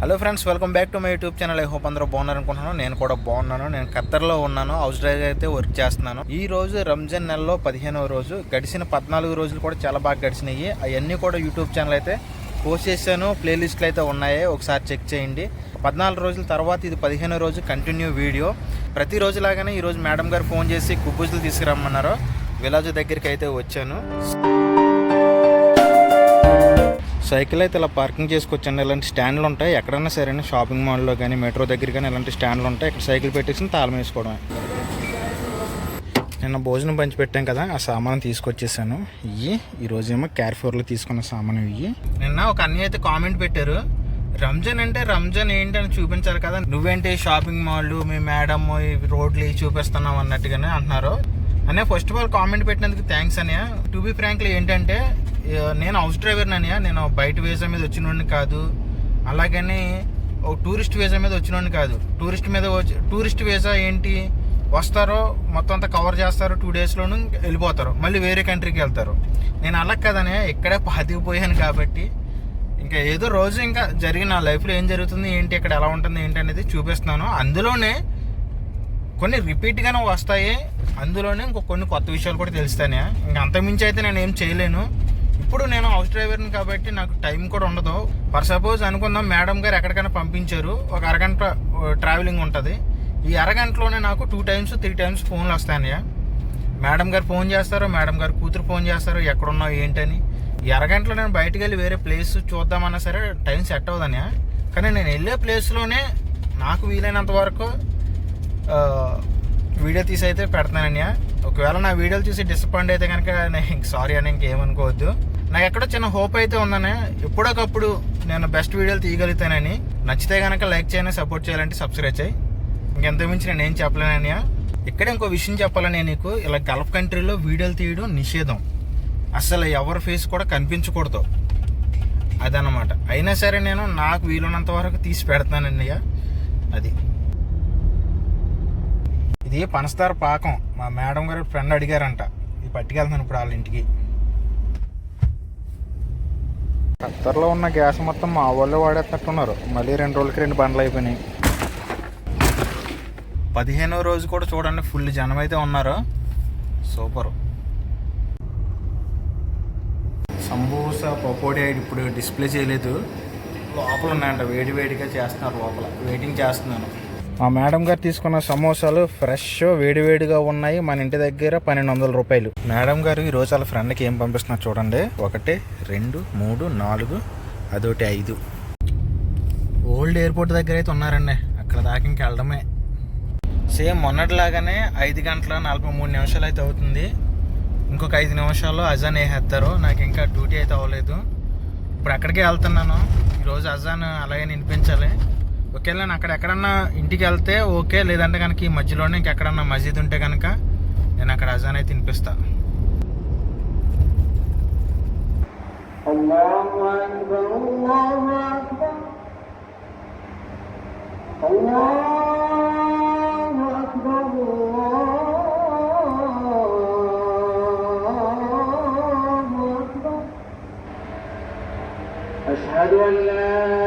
Hello friends welcome back to my YouTube channel. I hope అందరూ బాగున్నారు అనుకుంటున్నాను నేను కూడా బాగున్నాను. నేను ఖత్తర్లో ఉన్నాను. హౌస్ డ్రైవర్ అయితే వర్క్ చేస్తున్నాను. ఈ రోజు రంజాన్ నెలలో పదిహేనవ రోజు గడిచిన పద్నాలుగు రోజులు కూడా చాలా బాగా గడిచినాయి. అవన్నీ కూడా యూట్యూబ్ ఛానల్ అయితే పోస్ట్ చేశాను. ప్లేలిస్ట్లు అయితే ఉన్నాయి. ఒకసారి చెక్ చేయండి. పద్నాలుగు రోజుల తర్వాత ఇది పదిహేనో రోజు కంటిన్యూ వీడియో. ప్రతిరోజు లాగానే ఈరోజు మేడం గారు ఫోన్ చేసి కుబ్బుజులు తీసుకురమ్మన్నారు. విలాజ్ దగ్గరికి అయితే వచ్చాను. సైకిల్ అయితే ఇలా పార్కింగ్ చేసుకొచ్చండి. ఇలాంటి స్టాండ్లు ఉంటాయి. ఎక్కడైనా సరే షాపింగ్ మాల్లో కానీ మెట్రో దగ్గర కానీ ఇలాంటి స్టాండ్లు ఉంటాయి. ఇక్కడ సైకిల్ పెట్టేసి తాళం వేసుకోవడమే. నిన్న భోజనం పంచిపెట్టాం కదా ఆ సామాను తీసుకొచ్చేసాను. ఇవి ఈరోజు ఏమో తీసుకున్న సామాను ఇవి నిన్న ఒక అన్నయ్య అయితే కామెంట్ పెట్టారు. రంజాన్ అంటే రంజాన్ ఏంటి అని చూపించారు కదా. నువ్వేంటి షాపింగ్ మాల్ మీ మేడం రోడ్లు ఇవి చూపిస్తున్నావు అన్నట్టుగానే అంటున్నారు. అనే ఫస్ట్ ఆఫ్ ఆల్ కామెంట్ పెట్టినందుకు థ్యాంక్స్ అన్నయ్య. టు బి ఫ్రాంక్లీ ఏంటంటే నేను హౌస్ డ్రైవర్నని అన్నయ్య నేను బయట వీసా మీద వచ్చినోడిని కాదు. అలాగని ఓ టూరిస్ట్ వీసా మీద వచ్చినోడిని కాదు. టూరిస్ట్ మీద వచ్చి టూరిస్ట్ వీసా ఏంటి? వస్తారో మొత్తం అంతా కవర్ చేస్తారు టూ డేస్లోను వెళ్ళిపోతారు. మళ్ళీ వేరే కంట్రీకి వెళ్తారు. నేను అలా కదనే ఇక్కడే పాతికిపోయాను కాబట్టి. ఇంకా ఏదో రోజు ఇంకా జరిగిన లైఫ్లో ఏం జరుగుతుంది ఏంటి ఇక్కడ ఎలా ఉంటుంది ఏంటి అనేది చూపిస్తున్నాను. అందులోనే కొన్ని రిపీట్గానే వస్తాయి. అందులోనే ఇంకో కొన్ని కొత్త విషయాలు కూడా తెలుస్తానే ఇంకా అంతకుమించి అయితే నేను ఏం చేయలేను. ఇప్పుడు నేను హౌస్ డ్రైవర్ని కాబట్టి నాకు టైం కూడా ఉండదు. ఫర్ సపోజ్ అనుకుందాం మేడం గారు ఎక్కడికైనా పంపించారు ఒక అరగంట ట్రావెలింగ్ ఉంటుంది. ఈ అరగంటలోనే నాకు టూ టైమ్స్ త్రీ టైమ్స్ ఫోన్లు వస్తాయన్నయ్య. మేడం గారు ఫోన్ చేస్తారు మేడం గారు కూతురు ఫోన్ చేస్తారు ఎక్కడున్నావు ఏంటని. ఈ అరగంటలో నేను బయటకు వెళ్ళి వేరే ప్లేస్ చూద్దామన్నా సరే టైం సెట్ అవ్వదన్నయ్య. కానీ నేను వెళ్ళే ప్లేస్లోనే నాకు వీలైనంత వరకు వీడియో తీసి అయితే పెడతానని ఒకవేళ నా వీడియోలు చూసి డిసప్పాయింట్ అయితే కనుక సారీ అని ఇంకేమనుకోవద్దు. నాకు ఎక్కడో చిన్న హోప్ అయితే ఉందని. ఎప్పుడొకప్పుడు నేను బెస్ట్ వీడియోలు తీయగలుగుతానని. నచ్చితే కనుక లైక్ చేయని సపోర్ట్ చేయాలంటే సబ్స్క్రైబ్ చేయి. ఇంకెంత మించి నేను ఏం చెప్పలేనని ఇక్కడ ఇంకో విషయం చెప్పాలని నీకు. ఇలా గల్ఫ్ కంట్రీలో వీడియోలు తీయడం నిషేధం. అసలు ఎవరి ఫేస్ కూడా కనిపించకూడదు. అదనమాట అయినా సరే నేను నాకు వీలున్నంత వరకు తీసి పెడతానన్నయ్య అది. ఇది పనస్తార పాకం. మా మేడం గారు ఫ్రెండ్ అడిగారంట. ఇది పట్టుకెళ్తాను ఇప్పుడు వాళ్ళ ఇంటికి. ఖత్తర్లో ఉన్న గ్యాస్ మొత్తం మా వాళ్ళు వాడేటట్టున్నారు మళ్ళీ రెండు రోజులకి రెండు బండ్లు అయిపోయినాయి. పదిహేనో రోజు కూడా చూడండి ఫుల్ జనం అయితే ఉన్నారు. సూపర్ సంబూసా పకోడీ ఇప్పుడు డిస్ప్లే చేయలేదు. లోపల ఉన్నాయంట వేడి వేడిగా చేస్తున్నారు లోపల. వెయిటింగ్ చేస్తున్నాను. మా మేడం గారు తీసుకున్న సమోసాలు ఫ్రెష్ వేడి వేడిగా ఉన్నాయి. మన ఇంటి దగ్గర పన్నెండు వందల రూపాయలు. మేడం గారు ఈ రోజు వాళ్ళ ఫ్రెండ్కి ఏం పంపిస్తున్నారు చూడండి. ఒకటి రెండు మూడు నాలుగు అదొకటి ఐదు. ఓల్డ్ ఎయిర్పోర్ట్ దగ్గర అయితే ఉన్నారండి. అక్కడ దాకా ఇంక వెళ్ళడమే. సేమ్ మొన్నటిలాగానే ఐదు గంటల నలభై మూడు నిమిషాలు అయితే అవుతుంది. ఇంకొక ఐదు నిమిషాల్లో అజాన్ వేసేస్తారు. నాకు ఇంకా డ్యూటీ అయితే అవ్వలేదు. ఇప్పుడు అక్కడికే వెళ్తున్నాను. ఈరోజు అజాన్ అలాగే వినిపించాలి ఒకవేళ నేను అక్కడ ఎక్కడన్నా ఇంటికి వెళ్తే ఓకే లేదంటే కనుక ఈ మధ్యలోనే ఇంకెక్కడన్నా మసీద్ ఉంటే కనుక నేను అక్కడ అజాన్ అయితే వినిపిస్తా الله أكبر الله أكبر الله أكبر الله أكبر أشهد أن لا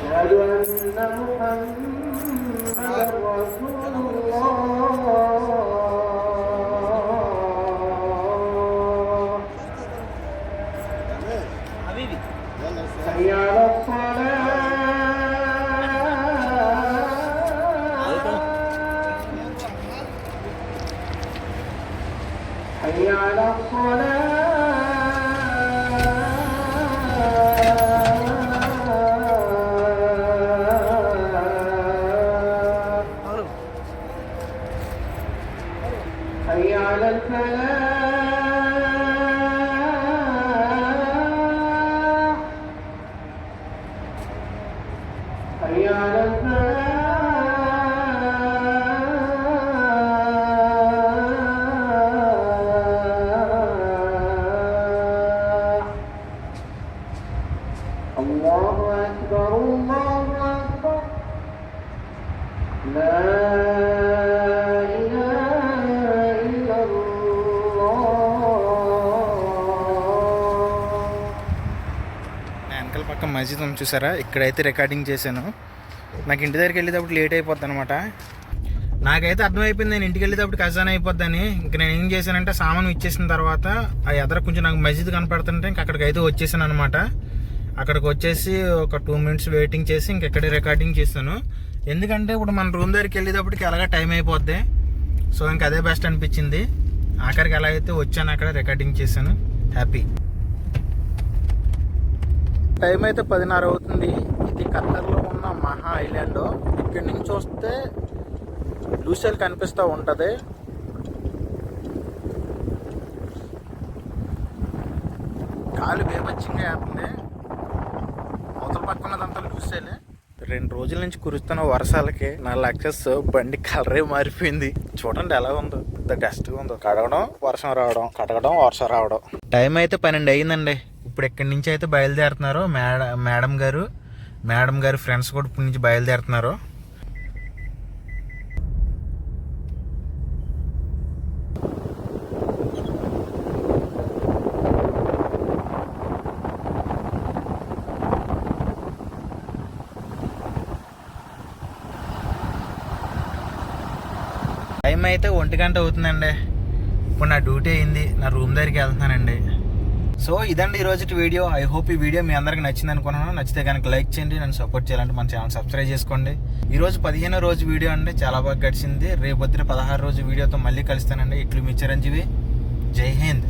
أشهد أن محمدا رسول الله حي على الصلاة الله أكبر الله أكبر لا إله إلا الله నా వెనకాల పక్క మస్జిద్ ఉంది చూసారా ఇక్కడైతే రికార్డింగ్ చేశాను నాకు ఇంటి దగ్గరికి వెళ్ళేటప్పుడు లేట్ అయిపోద్ది అనమాట నాకైతే అర్థమైపోయింది నేను ఇంటికి వెళ్ళేటప్పుడు ఖజానా అయిపోద్దని ఇంక నేను ఏం చేశానంటే సామాను ఇచ్చేసిన తర్వాత ఆ ఎదర కొంచెం నాకు మస్జిద్ కనపడుతుంటే ఇంక అక్కడికి అయితే వచ్చేసాను అనమాట అక్కడికి వచ్చేసి ఒక టూ మినిట్స్ వెయిటింగ్ చేసి ఇంకెక్కడే రికార్డింగ్ చేస్తాను. ఎందుకంటే ఇప్పుడు మన రూమ్ దగ్గరికి వెళ్ళేటప్పటికి అలాగే టైం అయిపోద్ది. సో ఇంక అదే బెస్ట్ అనిపించింది. ఆఖరికి ఎలా అయితే వచ్చాను అక్కడ రికార్డింగ్ చేశాను. హ్యాపీ టైం అయితే పదిన్నర అవుతుంది. ఇది ఖత్తర్లో ఉన్న మహా ఐలాండ్ ఇక్కడి నుంచి చూస్తే లూసెల్ కనిపిస్తూ ఉంటుంది. కాలు బేపచ్చింగా వేస్తుంది ఉన్నదంతా లూసేలే రెండు రోజుల నుంచి కురుస్తున్న వర్షాలకి నా లక్షస్ బండి కలరే మారిపోయింది. చూడండి ఎలా ఉందో. ఇంత డస్ట్గా ఉందో. కడగడం వర్షం రావడం కడగడం వర్షం రావడం. టైం అయితే పన్నెండు అయ్యిందండి ఇప్పుడు ఇక్కడి నుంచి అయితే బయలుదేరుతున్నారు మేడం మేడం గారు మేడం గారు ఫ్రెండ్స్ కూడా ఇప్పటి నుంచి బయలుదేరుతున్నారు. టైం అయితే ఒంటి గంట అవుతుందండి. ఇప్పుడు నా డ్యూటీ అయింది నా రూమ్ దగ్గరికి వెళ్తున్నానండి. సో ఇదండి ఈ రోజు వీడియో. ఐ హోప్ ఈ వీడియో మీ అందరికి నచ్చింది అనుకున్నాను నచ్చితే కనుక లైక్ చేయండి నన్ను సపోర్ట్ చేయాలంటే మన ఛానల్ సబ్స్క్రైబ్ చేసుకోండి. ఈరోజు రోజు పదిహేనో రోజు వీడియో అండి. చాలా బాగా గడిచింది. రేపు పదహారు రోజు వీడియోతో మళ్ళీ కలుస్తానండి. ఇట్లు మీ చిరంజీవి. జై హింద్.